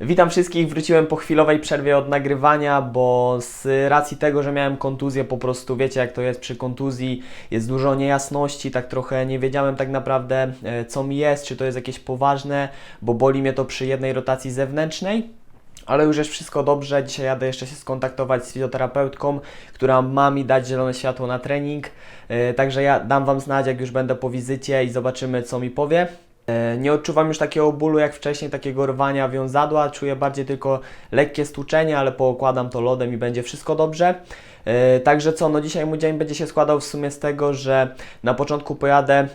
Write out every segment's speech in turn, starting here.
Witam wszystkich, wróciłem po chwilowej przerwie od nagrywania, bo z racji tego, że miałem kontuzję, po prostu wiecie jak to jest przy kontuzji, jest dużo niejasności, tak trochę nie wiedziałem tak naprawdę e, co mi jest, czy to jest jakieś poważne, bo boli mnie to przy jednej rotacji zewnętrznej. Ale już jest wszystko dobrze. Dzisiaj jadę jeszcze się skontaktować z fizjoterapeutką, która ma mi dać zielone światło na trening. E, Także ja dam Wam znać, jak już będę po wizycie i zobaczymy, co mi powie. E, Nie odczuwam już takiego bólu jak wcześniej, takiego rwania wiązadła. Czuję bardziej tylko lekkie stłuczenie, ale poukładam to lodem i będzie wszystko dobrze. E, Także co, no dzisiaj mój dzień będzie się składał w sumie z tego, że na początku pojadę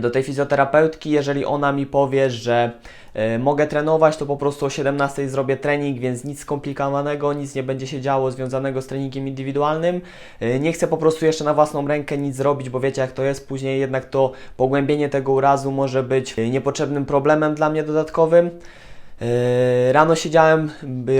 do tej fizjoterapeutki, jeżeli ona mi powie, że e, mogę trenować, to po prostu o 17 zrobię trening, więc nic skomplikowanego, nic nie będzie się działo związanego z treningiem indywidualnym. E, nie chcę po prostu jeszcze na własną rękę nic zrobić, bo wiecie jak to jest, później jednak to pogłębienie tego urazu może być e, niepotrzebnym problemem dla mnie dodatkowym. Yy, Rano siedziałem,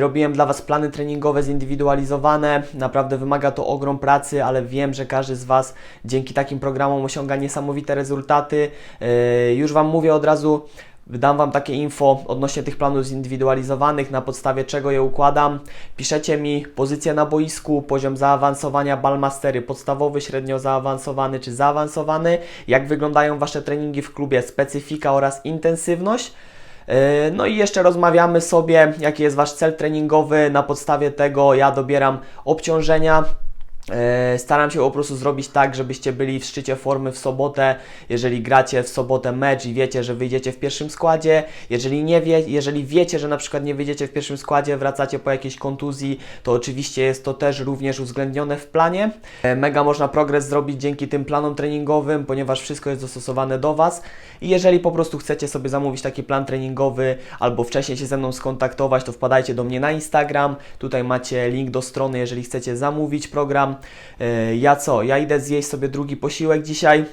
robiłem dla Was plany treningowe zindywidualizowane. Naprawdę wymaga to ogrom pracy, ale wiem, że każdy z Was dzięki takim programom osiąga niesamowite rezultaty. Yy, Już Wam mówię od razu, dam Wam takie info odnośnie tych planów zindywidualizowanych, na podstawie czego je układam. Piszecie mi pozycję na boisku, poziom zaawansowania Ballmastery, podstawowy, średnio zaawansowany czy zaawansowany, jak wyglądają Wasze treningi w klubie, specyfika oraz intensywność. Yy, No i jeszcze rozmawiamy sobie, jaki jest Wasz cel treningowy. Na podstawie tego ja dobieram obciążenia. Yy, Staram się po prostu zrobić tak, żebyście byli w szczycie formy w sobotę. Jeżeli gracie w sobotę mecz i wiecie, że wyjdziecie w pierwszym składzie, jeżeli nie wie, jeżeli wiecie, że na przykład nie wyjdziecie w pierwszym składzie, wracacie po jakiejś kontuzji, to oczywiście jest to też również uwzględnione w planie. E, Mega można progres zrobić dzięki tym planom treningowym, ponieważ wszystko jest dostosowane do Was. I jeżeli po prostu chcecie sobie zamówić taki plan treningowy albo wcześniej się ze mną skontaktować, to wpadajcie do mnie na Instagram. Tutaj macie link do strony, jeżeli chcecie zamówić program. E, Ja co? Ja idę zjeść sobie drugi posiłek dzisiaj.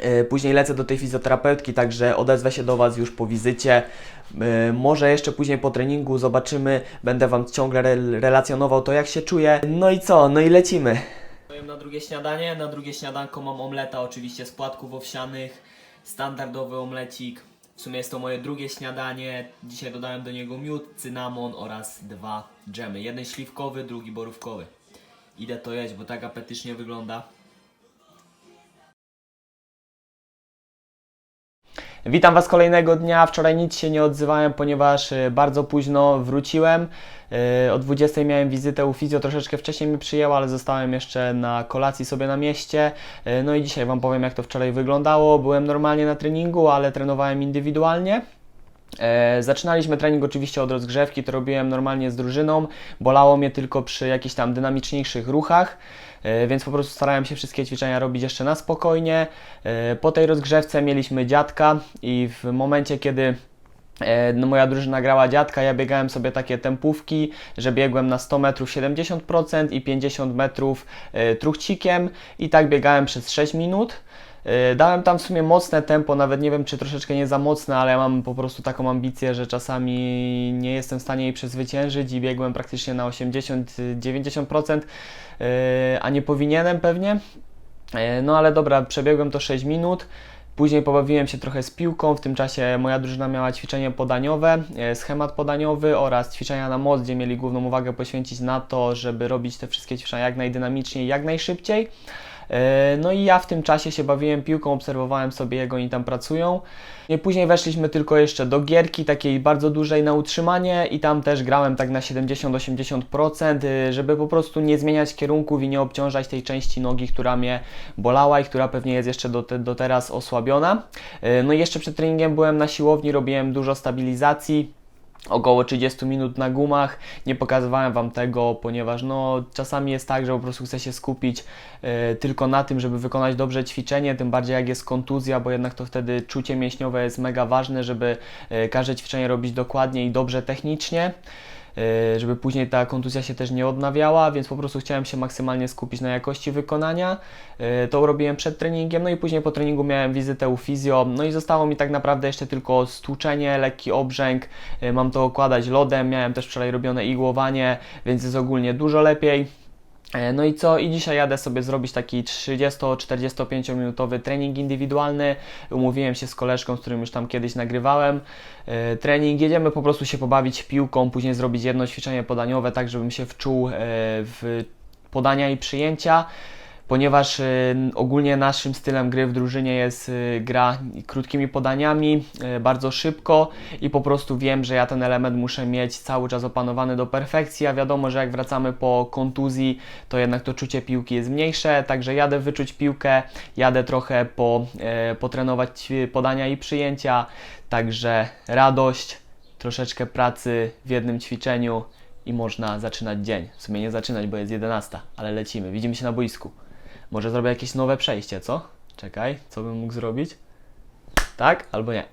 E, Później lecę do tej fizjoterapeutki, także odezwę się do Was już po wizycie. E, Może jeszcze później po treningu zobaczymy. Będę Wam ciągle re- relacjonował to, jak się czuję. No i co? No i lecimy. Na drugie śniadanie. Na drugie śniadanko mam omleta, oczywiście z płatków owsianych. Standardowy omlecik. W sumie jest to moje drugie śniadanie. Dzisiaj dodałem do niego miód, cynamon oraz dwa dżemy. Jeden śliwkowy, drugi borówkowy. Idę to jeść, bo tak apetycznie wygląda. Witam Was kolejnego dnia. Wczoraj nic się nie odzywałem, ponieważ e, bardzo późno wróciłem. E, O 20 miałem wizytę u fizjo, troszeczkę wcześniej mi przyjęła, ale zostałem jeszcze na kolacji sobie na mieście. E, No i dzisiaj Wam powiem, jak to wczoraj wyglądało. Byłem normalnie na treningu, ale trenowałem indywidualnie. E, zaczynaliśmy trening oczywiście od rozgrzewki, to robiłem normalnie z drużyną. Bolało mnie tylko przy jakichś tam dynamiczniejszych ruchach, e, więc po prostu starałem się wszystkie ćwiczenia robić jeszcze na spokojnie. E, po tej rozgrzewce mieliśmy dziadka i w momencie, kiedy No, moja drużyna grała dziadka, ja biegałem sobie takie tempówki, że biegłem na 100 metrów 70% i 50 metrów truchcikiem i tak biegałem przez 6 minut. E, Dałem tam w sumie mocne tempo, nawet nie wiem czy troszeczkę nie za mocne, ale ja mam po prostu taką ambicję, że czasami nie jestem w stanie jej przezwyciężyć i biegłem praktycznie na 80-90%, e, a nie powinienem pewnie. E, No ale dobra, przebiegłem to 6 minut. Później pobawiłem się trochę z piłką, w tym czasie moja drużyna miała ćwiczenie podaniowe, schemat podaniowy oraz ćwiczenia na moc, gdzie mieli główną uwagę poświęcić na to, żeby robić te wszystkie ćwiczenia jak najdynamiczniej, jak najszybciej. E, No i ja w tym czasie się bawiłem piłką, obserwowałem sobie jak oni tam pracują. I później weszliśmy tylko jeszcze do gierki, takiej bardzo dużej na utrzymanie i tam też grałem tak na 70-80%, y, żeby po prostu nie zmieniać kierunków i nie obciążać tej części nogi, która mnie bolała i która pewnie jest jeszcze do, te, do teraz osłabiona. Y, No i jeszcze przed treningiem byłem na siłowni, robiłem dużo stabilizacji około 30 minut na gumach. Nie pokazywałem Wam tego, ponieważ no, czasami jest tak, że po prostu chcę się skupić e, tylko na tym, żeby wykonać dobrze ćwiczenie, tym bardziej jak jest kontuzja, bo jednak to wtedy czucie mięśniowe jest mega ważne, żeby e, każde ćwiczenie robić dokładnie i dobrze technicznie. E, Żeby później ta kontuzja się też nie odnawiała, więc po prostu chciałem się maksymalnie skupić na jakości wykonania. E, To robiłem przed treningiem, no i później po treningu miałem wizytę u fizjo. No i zostało mi tak naprawdę jeszcze tylko stłuczenie, lekki obrzęk. E, Mam to okładać lodem, miałem też wczoraj robione igłowanie, więc jest ogólnie dużo lepiej. E, No i co? I dzisiaj jadę sobie zrobić taki 30-45 minutowy trening indywidualny. Umówiłem się z koleżką, z którym już tam kiedyś nagrywałem. E, Trening, jedziemy po prostu się pobawić piłką, później zrobić jedno ćwiczenie podaniowe, tak żebym się wczuł e, w podania i przyjęcia. Ponieważ y, ogólnie naszym stylem gry w drużynie jest y, gra krótkimi podaniami, y, bardzo szybko i po prostu wiem, że ja ten element muszę mieć cały czas opanowany do perfekcji, a wiadomo, że jak wracamy po kontuzji, to jednak to czucie piłki jest mniejsze, także jadę wyczuć piłkę, jadę trochę po, e, potrenować podania i przyjęcia, także radość, troszeczkę pracy w jednym ćwiczeniu i można zaczynać dzień. W sumie nie zaczynać, bo jest 11, ale lecimy. Widzimy się na boisku. Może zrobię jakieś nowe przejście, co? Czekaj, co bym mógł zrobić? Tak albo nie?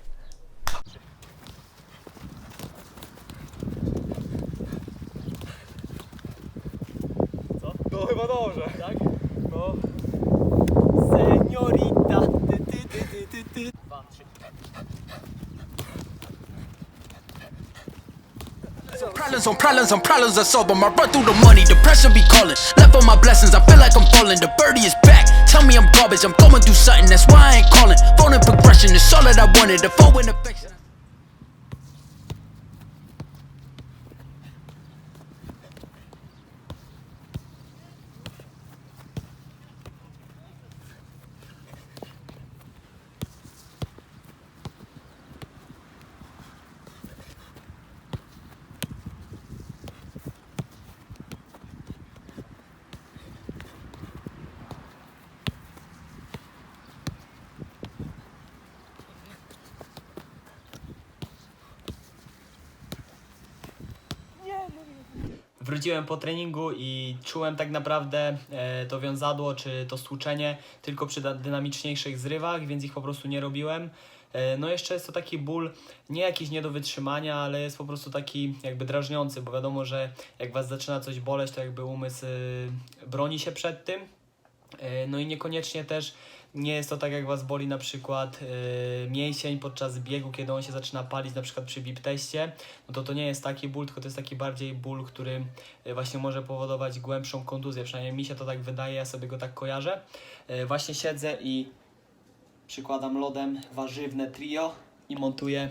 Problems on problems on problems I solve 'em. I run through the money, the pressure be calling. Left on my blessings, I feel like I'm falling. The birdie is back. Tell me I'm garbage, I'm going through something, that's why I ain't calling. Phone and progression is all that I wanted. The phone and affection. Wróciłem po treningu i czułem tak naprawdę e, to wiązadło czy to stłuczenie tylko przy dynamiczniejszych zrywach, więc ich po prostu nie robiłem. E, no jeszcze jest to taki ból, nie jakiś nie do wytrzymania, ale jest po prostu taki jakby drażniący, bo wiadomo, że jak Was zaczyna coś boleć, to jakby umysł e, broni się przed tym. No i niekoniecznie też nie jest to tak, jak Was boli na przykład e, mięsień podczas biegu, kiedy on się zaczyna palić, na przykład przy bip teście, no to to nie jest taki ból, tylko to jest taki bardziej ból, który e, właśnie może powodować głębszą kontuzję. Przynajmniej mi się to tak wydaje, ja sobie go tak kojarzę. E, Właśnie siedzę i przykładam lodem warzywne trio i montuję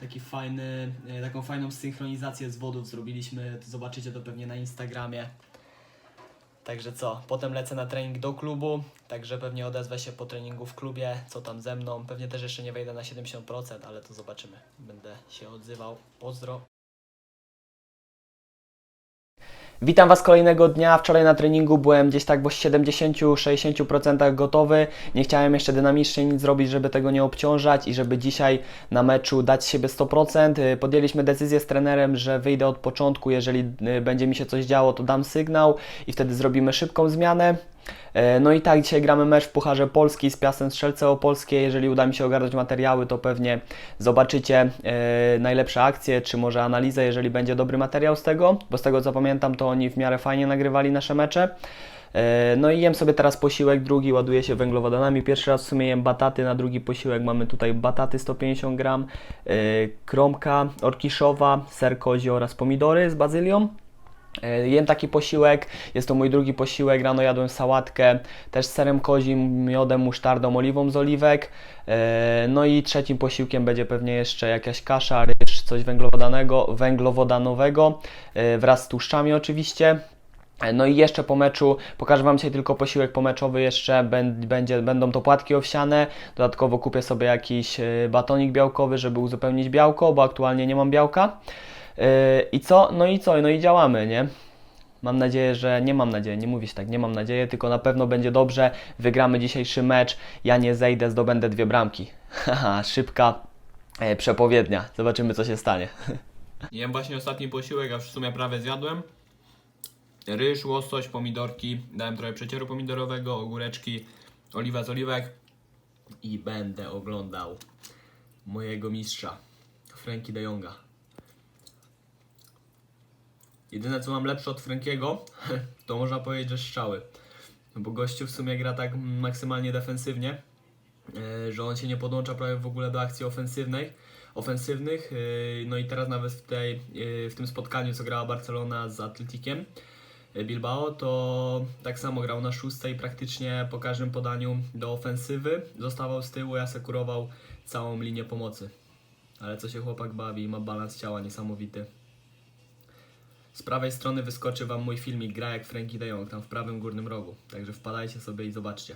taki fajny, e, taką fajną synchronizację z wodów zrobiliśmy. Zobaczycie to pewnie na Instagramie. Także co, potem lecę na trening do klubu, także pewnie odezwę się po treningu w klubie, co tam ze mną. Pewnie też jeszcze nie wejdę na 70%, ale to zobaczymy. Będę się odzywał. Pozdro. Witam Was kolejnego dnia. Wczoraj na treningu byłem gdzieś tak w 70-60% gotowy. Nie chciałem jeszcze dynamicznie nic zrobić, żeby tego nie obciążać i żeby dzisiaj na meczu dać siebie 100%. Y, Podjęliśmy decyzję z trenerem, że wyjdę od początku. Jeżeli y, będzie mi się coś działo, to dam sygnał i wtedy zrobimy szybką zmianę. E, No i tak, dzisiaj gramy mecz w Pucharze Polski z Piastem Strzelce Opolskie. Jeżeli uda mi się ogarnąć materiały, to pewnie zobaczycie e, najlepsze akcje, czy może analizę, jeżeli będzie dobry materiał z tego, bo z tego co pamiętam, to oni w miarę fajnie nagrywali nasze mecze. E, No i jem sobie teraz posiłek, drugi ładuje się węglowodanami. Pierwszy raz w sumie jem bataty, na drugi posiłek mamy tutaj bataty 150 gram, kromka orkiszowa, ser kozi oraz pomidory z bazylią. E, Jem taki posiłek, jest to mój drugi posiłek, rano jadłem sałatkę też z serem kozim, miodem, musztardą, oliwą z oliwek. E, No i trzecim posiłkiem będzie pewnie jeszcze jakaś kasza, ryż, coś węglowodanego, węglowodanowego e, wraz z tłuszczami oczywiście. No i jeszcze po meczu, pokażę Wam dzisiaj tylko posiłek pomeczowy jeszcze, bę- będzie, będą to płatki owsiane, dodatkowo kupię sobie jakiś batonik białkowy, żeby uzupełnić białko, bo aktualnie nie mam białka. Yy, I co? No i co? No i działamy, nie? Mam nadzieję, że nie mam nadziei, nie mówić tak, nie mam nadziei, tylko na pewno będzie dobrze. Wygramy dzisiejszy mecz. Ja nie zejdę, zdobędę dwie bramki. Haha, szybka e, przepowiednia. Zobaczymy, co się stanie. Jem właśnie ostatni posiłek, a już w sumie prawie zjadłem. Ryż, łosoś, pomidorki. Dałem trochę przecieru pomidorowego, ogóreczki, oliwa z oliwek. I będę oglądał mojego mistrza, Frankie de Jonga. Jedyne, co mam lepsze od Frankiego, to można powiedzieć, że strzały. No bo gościu w sumie gra tak maksymalnie defensywnie, e, że on się nie podłącza prawie w ogóle do akcji ofensywnej, ofensywnych. e, No i teraz nawet w, tej, e, w tym spotkaniu, co grała Barcelona z Atletikiem, Bilbao, to tak samo grał na szóstej praktycznie po każdym podaniu do ofensywy. Zostawał z tyłu, ja sekurował całą linię pomocy. Ale co się chłopak bawi, ma balans ciała niesamowity. Z prawej strony wyskoczy Wam mój filmik Gra jak Frankie de Jong, tam w prawym górnym rogu. Także wpadajcie sobie i zobaczcie.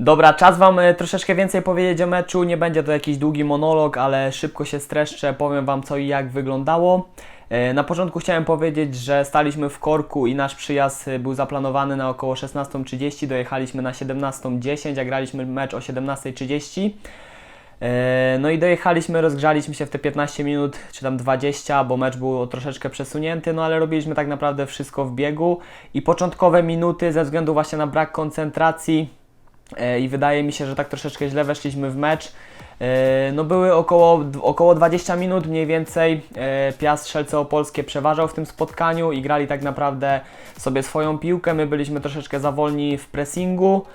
Dobra, czas Wam e, troszeczkę więcej powiedzieć o meczu. Nie będzie to jakiś długi monolog, ale szybko się streszczę. Powiem Wam co i jak wyglądało. E, Na początku chciałem powiedzieć, że staliśmy w korku i nasz przyjazd e, był zaplanowany na około 16.30. Dojechaliśmy na 17.10, a graliśmy mecz o 17.30. E, No i dojechaliśmy, rozgrzaliśmy się w te 15 minut, czy tam 20, bo mecz był troszeczkę przesunięty, no ale robiliśmy tak naprawdę wszystko w biegu i początkowe minuty ze względu właśnie na brak koncentracji e, i wydaje mi się, że tak troszeczkę źle weszliśmy w mecz. E, No były około, około 20 minut mniej więcej. Piast Strzelce Opolskie przeważał w tym spotkaniu i grali tak naprawdę sobie swoją piłkę. My byliśmy troszeczkę za wolni w pressingu.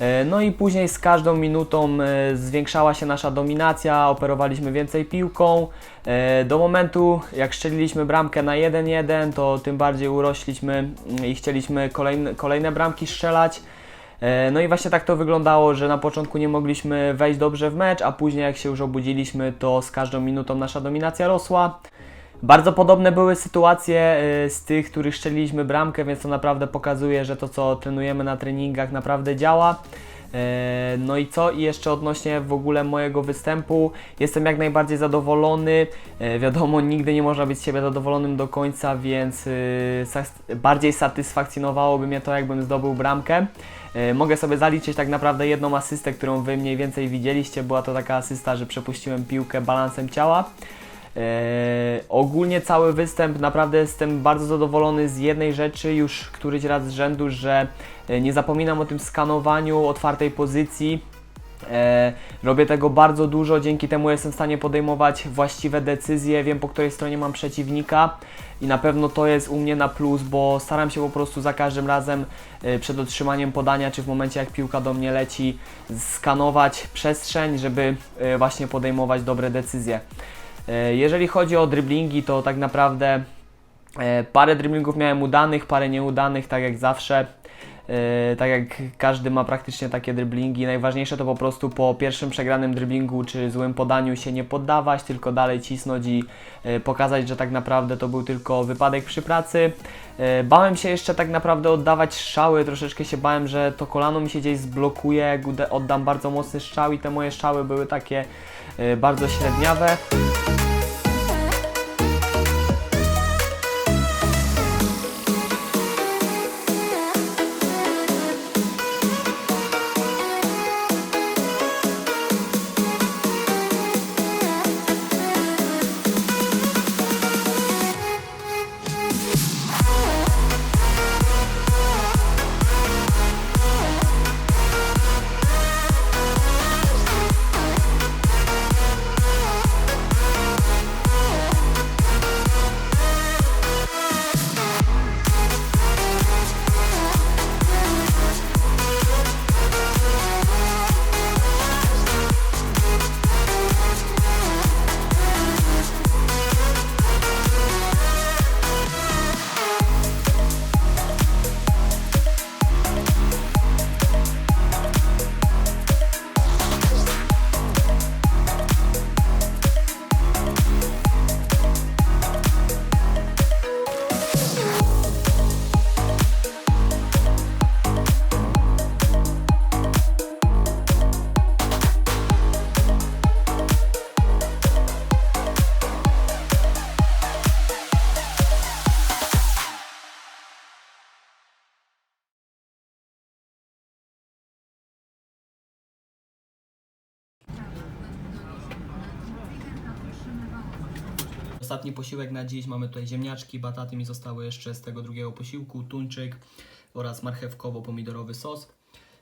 E, No i później z każdą minutą e, zwiększała się nasza dominacja, operowaliśmy więcej piłką. E, Do momentu jak strzeliliśmy bramkę na 1-1, to tym bardziej urośliśmy mm, i chcieliśmy kolejne, kolejne bramki strzelać. No i właśnie tak to wyglądało, że na początku nie mogliśmy wejść dobrze w mecz, a później jak się już obudziliśmy, to z każdą minutą nasza dominacja rosła. Bardzo podobne były sytuacje e, z tych, których strzeliliśmy bramkę, więc to naprawdę pokazuje, że to co trenujemy na treningach naprawdę działa. E, No i co? I jeszcze odnośnie w ogóle mojego występu, jestem jak najbardziej zadowolony. E, Wiadomo, nigdy nie można być z siebie zadowolonym do końca, więc bardziej satysfakcjonowałoby mnie to, jakbym zdobył bramkę. Mogę sobie zaliczyć tak naprawdę jedną asystę, którą Wy mniej więcej widzieliście. Była to taka asysta, że przepuściłem piłkę balansem ciała. E, ogólnie cały występ naprawdę jestem bardzo zadowolony z jednej rzeczy już któryś raz z rzędu, że e, nie zapominam o tym skanowaniu otwartej pozycji. E, robię tego bardzo dużo, dzięki temu jestem w stanie podejmować właściwe decyzje, wiem po której stronie mam przeciwnika i na pewno to jest u mnie na plus, bo staram się po prostu za każdym razem przed otrzymaniem podania, czy w momencie jak piłka do mnie leci, skanować przestrzeń, żeby właśnie podejmować dobre decyzje. E, Jeżeli chodzi o driblingi, to tak naprawdę e, parę driblingów miałem udanych, parę nieudanych, tak jak zawsze. E, Tak jak każdy ma praktycznie takie driblingi. Najważniejsze to po prostu po pierwszym przegranym driblingu czy złym podaniu się nie poddawać, tylko dalej cisnąć i pokazać, że tak naprawdę to był tylko wypadek przy pracy. Bałem się jeszcze tak naprawdę oddawać strzały, troszeczkę się bałem, że to kolano mi się gdzieś zblokuje, jak oddam bardzo mocny strzał i te moje strzały były takie bardzo średniawe. Ostatni posiłek na dziś mamy tutaj ziemniaczki, bataty mi zostały jeszcze z tego drugiego posiłku, tuńczyk oraz marchewkowo-pomidorowy sos.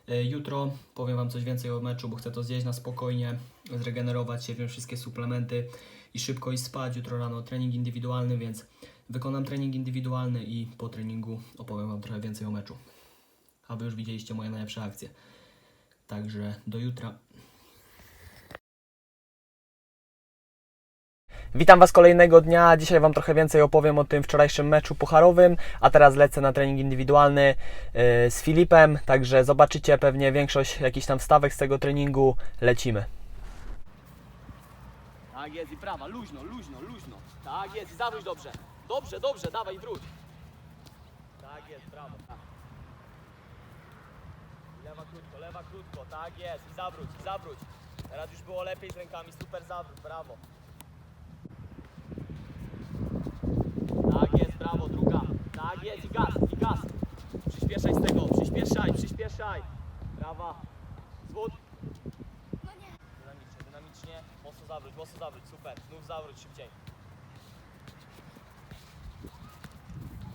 E, Jutro powiem Wam coś więcej o meczu, bo chcę to zjeść na spokojnie, zregenerować się, wziąć wszystkie suplementy i szybko iść spać. Jutro rano trening indywidualny, więc wykonam trening indywidualny i po treningu opowiem Wam trochę więcej o meczu. A Wy już widzieliście moje najlepsze akcje. Także do jutra. Witam Was kolejnego dnia. Dzisiaj Wam trochę więcej opowiem o tym wczorajszym meczu pucharowym, a teraz lecę na trening indywidualny yy, z Filipem, także zobaczycie pewnie większość jakichś tam wstawek z tego treningu. Lecimy. Tak jest i prawa, luźno, luźno, luźno. Tak jest i zawróć dobrze. Dobrze, dobrze, dawaj wróć. Tak jest, brawo. Tak. Lewa krótko, lewa krótko, tak jest i zawróć, i zawróć. Teraz już było lepiej z rękami, super zawrót, brawo. Tak jest, brawo, druga. Tak jest i gaz, i gaz. Przyspieszaj z tego, przyspieszaj, przyspieszaj. Brawa. Zwód. Dynamicznie, dynamicznie. Mocno zawróć, mocno zawróć, super. Znów zawróć szybciej.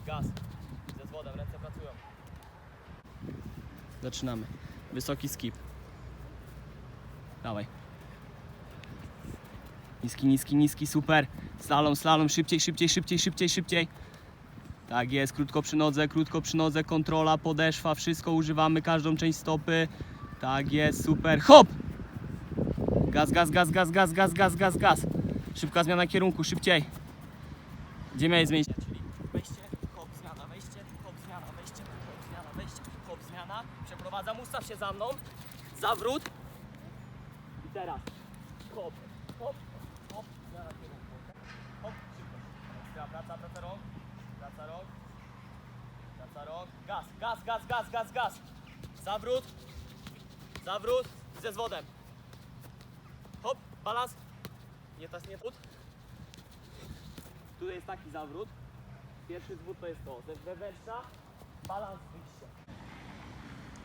Gaz. Ze zwodem, ręce pracują. Zaczynamy. Wysoki skip. Dawaj. Niski, niski, niski, super. Slalom, slalom, szybciej, szybciej, szybciej, szybciej, szybciej. Tak jest, krótko przy nodze, krótko przy nodze, kontrola, podeszwa, wszystko używamy, każdą część stopy. Tak jest, super. Hop! Gaz, gaz, gaz, gaz, gaz, gaz, gaz, gaz, gaz. Szybka zmiana kierunku, szybciej. Gdzie miałeś zmienić? Czyli wejście, hop, zmiana, wejście, hop, zmiana, wejście, hop, zmiana, wejście, hop, zmiana. Przeprowadzam, ustaw się za mną. Zawrót. I teraz. Hop, hop, zmiana kierunku. Hop, szybko. Ekstra, praca, praca rąk. Praca rąk. Praca rąk. Gaz, gaz, gaz, gaz, gaz, gaz. Zawrót. Zawrót ze zwodem. Hop, balans. Nie tas, nie tut. Tutaj jest taki zawrót. Pierwszy zwód to jest to. Wewnętrzna, balans, wyjście.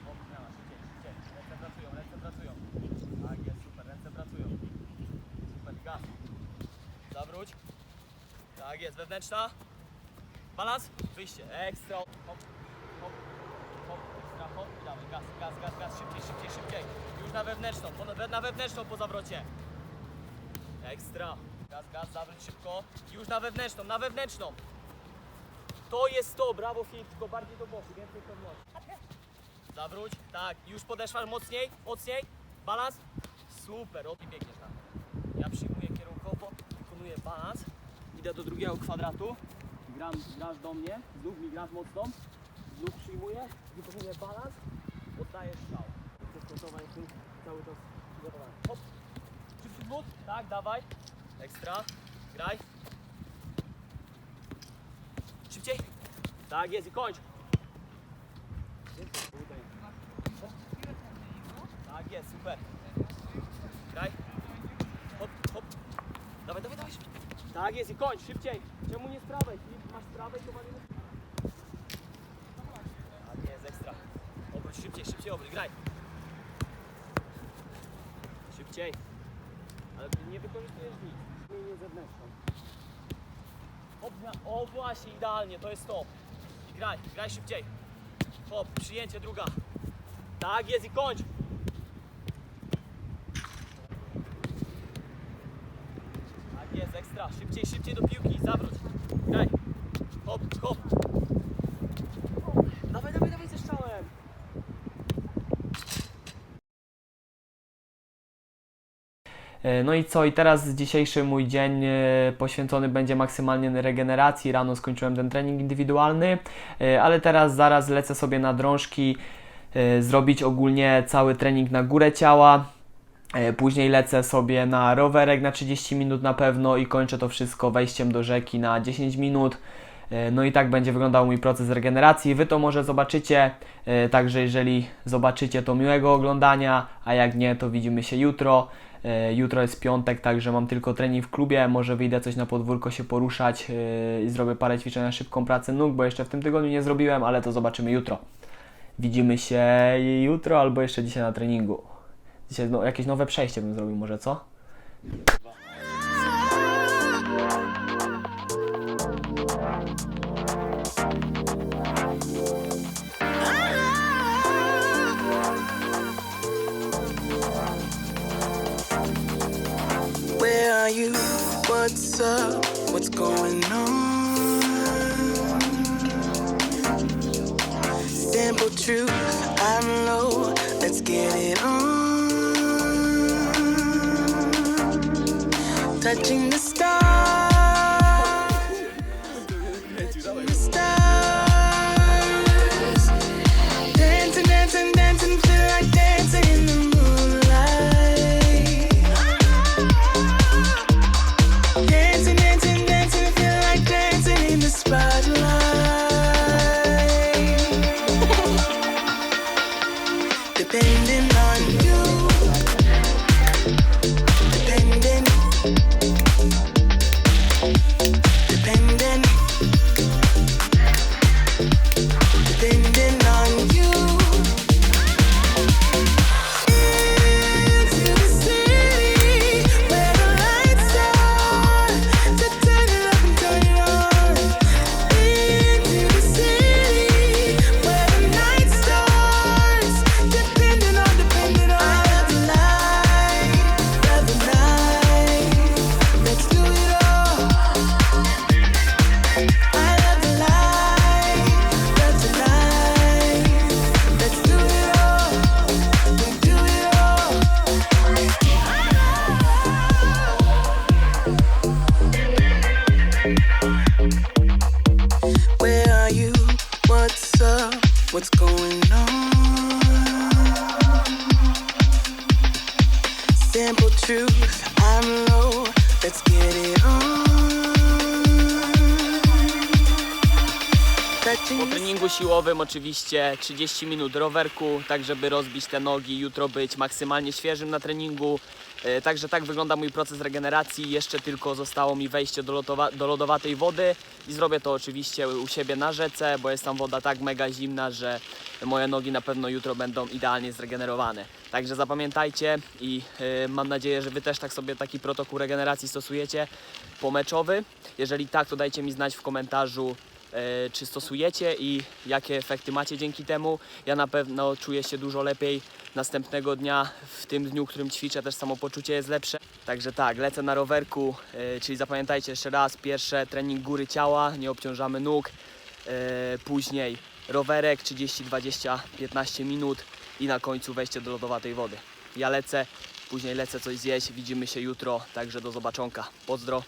Hop, zmiana, szybciej, szybciej. Ręce pracują, ręce pracują. Tak jest, super, ręce pracują. Super, gaz. Zawróć. Tak jest, wewnętrzna. Balans, wyjście. Ekstra. Hop, hop, hop, ekstra, hop. I dawaj, gaz, gaz, gaz, gaz. Szybciej, szybciej, szybciej. Już na wewnętrzną, po, na wewnętrzną po zawrocie. Ekstra. Gaz, gaz, zawróć szybko. Już na wewnętrzną, na wewnętrzną. To jest to, brawo Filip, tylko bardziej do boku, więcej pewności. Zawróć, tak, już podeszła mocniej, mocniej. Balans. Super, i biegniesz na. Ja przyjmuję kierunkowo, wykonuję balans. Idę do drugiego kwadratu. Gram, grasz do mnie, znów mi grasz mocno. Znów przyjmuję, wykonuję balans. Oddaję strzał. Zastosowanie tym cały czas przygotowany. Hop. Szybszy zwód, tak, dawaj. Ekstra, graj. Szybciej. Tak jest i kończ. Tak jest, super. Graj. Hop, hop. Dawaj, dawaj, dawaj. szybciej. Tak jest i kończ, szybciej. Czemu nie z prawej? Filip, masz z prawej, to walimy. Tak jest, ekstra. Obróć szybciej, szybciej obróć, graj. Szybciej. Ale ty nie wykorzystujesz nic. Zmienię zewnętrzną. Hop, na- o właśnie, idealnie, to jest to. I graj, graj szybciej. Hop, przyjęcie druga. Tak jest i kończ. Jest, ekstra. Szybciej, szybciej do piłki, zawróć. Graj. Hop, hop. Dawaj, dawaj, dawaj ze strzałem. E, No i co? I teraz dzisiejszy mój dzień e, poświęcony będzie maksymalnie regeneracji. Rano skończyłem ten trening indywidualny, e, ale teraz zaraz lecę sobie na drążki, zrobić ogólnie cały trening na górę ciała. E, Później lecę sobie na rowerek na 30 minut na pewno i kończę to wszystko wejściem do rzeki na 10 minut. E, No i tak będzie wyglądał mój proces regeneracji. Wy to może zobaczycie, e, także jeżeli zobaczycie to miłego oglądania, a jak nie to widzimy się jutro. Jutro jest piątek, także mam tylko trening w klubie. Może wyjdę coś na podwórko się poruszać i zrobię parę ćwiczeń na szybką pracę nóg, bo jeszcze w tym tygodniu nie zrobiłem, ale to zobaczymy jutro. Widzimy się jutro albo jeszcze dzisiaj na treningu. Dzisiaj no, jakieś nowe przejście bym zrobił, może co? Where are you? What's up? What's going on? Simple truth, I'm low. Let's get it on. Touching the stars. Siłowym oczywiście 30 minut rowerku, tak żeby rozbić te nogi, jutro być maksymalnie świeżym na treningu. E, Także tak wygląda mój proces regeneracji. Jeszcze tylko zostało mi wejście do, lotowa- do lodowatej wody i zrobię to oczywiście u siebie na rzece, bo jest tam woda tak mega zimna, że moje nogi na pewno jutro będą idealnie zregenerowane. Także zapamiętajcie i e, mam nadzieję, że Wy też tak sobie taki protokół regeneracji stosujecie pomeczowy. Jeżeli tak, to dajcie mi znać w komentarzu, czy stosujecie i jakie efekty macie dzięki temu. Ja na pewno czuję się dużo lepiej następnego dnia, w tym dniu, którym ćwiczę, też samopoczucie jest lepsze. Także tak, lecę na rowerku, e, czyli zapamiętajcie jeszcze raz, pierwsze trening góry ciała, nie obciążamy nóg, e, później rowerek 30, 20, 15 minut i na końcu wejście do lodowatej wody. Ja lecę, później lecę coś zjeść, widzimy się jutro, także do zobaczonka. Pozdro.